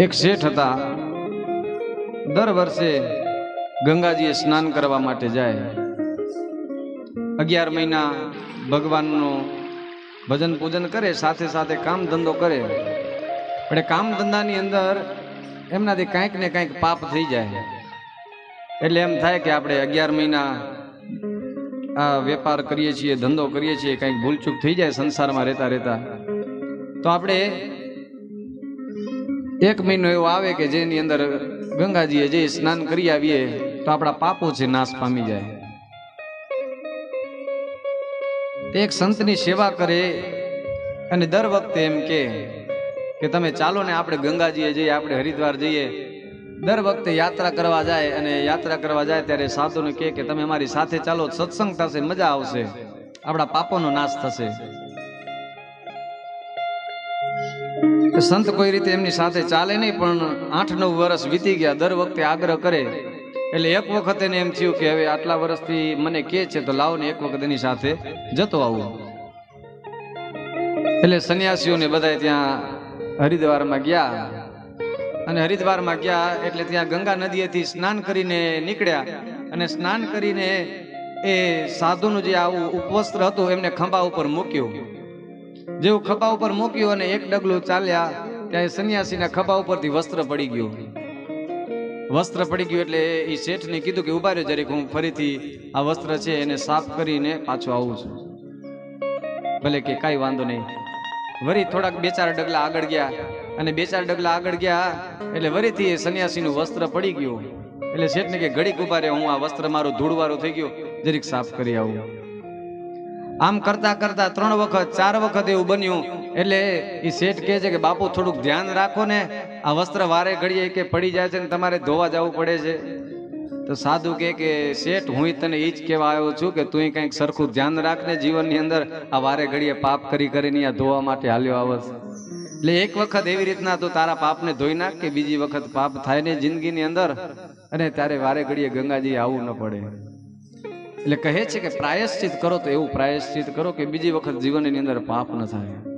એક શેઠ હતા. દર વર્ષે ગંગાજીએ સ્નાન કરવા માટે જાય. અગિયાર મહિના ભગવાનનું ભજન પૂજન કરે, સાથે સાથે કામ ધંધો કરે. પણ કામ ધંધાની અંદર એમનાથી કાંઈક ને કાંઈક પાપ થઈ જાય. એટલે એમ થાય કે આપણે અગિયાર મહિના આ વેપાર કરીએ છીએ, ધંધો કરીએ છીએ, કંઈક ભૂલચૂક થઈ જાય સંસારમાં રહેતા રહેતા. તો આપણે એક મહિનો એવો આવે કે જેની અંદર ગંગાજીએ જે સ્નાન કરી આવીએ, તો આપણા પાપો છે નાશ પામી જાય. એક સંતની સેવા કરે અને દર વખતે એમ કે કે તમે ચાલો ને આપણે ગંગાજીએ જઈએ, આપણે હરિદ્વાર જઈએ. દર વખતે યાત્રા કરવા જાય અને યાત્રા કરવા જાય ત્યારે સાધુને કહે કે, તમે અમારી સાથે ચાલો, સત્સંગ થશે, મજા આવશે. આપણા પાપોનો નાશ થશે. સંત કોઈ રીતે એમની સાથે ચાલે નહીં, પણ આઠ નવ વર્ષ વીતી ગયા, દર વખતે આગ્રહ કરે. એટલે એક વખત એને એમ થયું કે હવે આટલા વર્ષથી મને કે છે, તો લાવો ને એક વખત એની સાથે જતો આવું. એટલે સંન્યાસીઓને બધા ત્યાં હરિદ્વારમાં ગયા. અને હરિદ્વારમાં ગયા એટલે ત્યાં ગંગા નદીએથી સ્નાન કરીને નીકળ્યા. અને સ્નાન કરીને એ સાધુનું જે આવું ઉપવસ્ત્ર હતું, એમને ખંભા ઉપર મૂક્યું. જેવું ખભા ઉપર મૂક્યું અને એક ડગલું ચાલ્યા ત્યાં સંન્યાસીના ખભા ઉપરથી વસ્ત્ર પડી ગયું. વસ્ત્ર પડી ગયું એટલે એ શેઠને કીધું કે, ઊભા રહ્યો જરીક, હું ફરીથી આ વસ્ત્ર છે એને સાફ કરીને પાછો આવું છું. ભલે કે કાંઈ વાંધો નહીં. વરી થોડાક બે ચાર ડગલા આગળ ગયા અને બે ચાર ડગલા આગળ ગયા એટલે વરીથી એ સંન્યાસીનું વસ્ત્ર પડી ગયું. એટલે શેઠને કે, ઘડીક ઊભા રહ્યો હું આ વસ્ત્ર મારું ધૂળવાળું થઈ ગયું, જરીક સાફ કરી આવું. આમ કરતા કરતા ત્રણ વખત, ચાર વખત એવું બન્યું. એટલે એ શેઠ કહે છે કે, બાપુ, થોડુંક ધ્યાન રાખો ને. આ વસ્ત્ર વારે ઘડીએ કે પડી જાય છે ને તમારે ધોવા જવું પડે છે. તો સાધુ કહે કે, શેઠ હું તને એ જ કહેવા આવ્યો છું કે તું કંઈક સરખું ધ્યાન રાખને જીવનની અંદર. આ વારે ઘડીએ પાપ કરી કરીને આ ધોવા માટે હાલ્યો આવશ એટલે એક વખત એવી રીતના તું તારા પાપને ધોઈ નાખ કે બીજી વખત પાપ થાય ને જિંદગીની અંદર. અને તારે વારે ઘડીએ ગંગાજી આવવું ન પડે. એટલે કહે છે કે પ્રાયશ્ચિત કરો તો એવું પ્રાયશ્ચિત કરો કે બીજી વખત જીવનની અંદર પાપ ન થાય.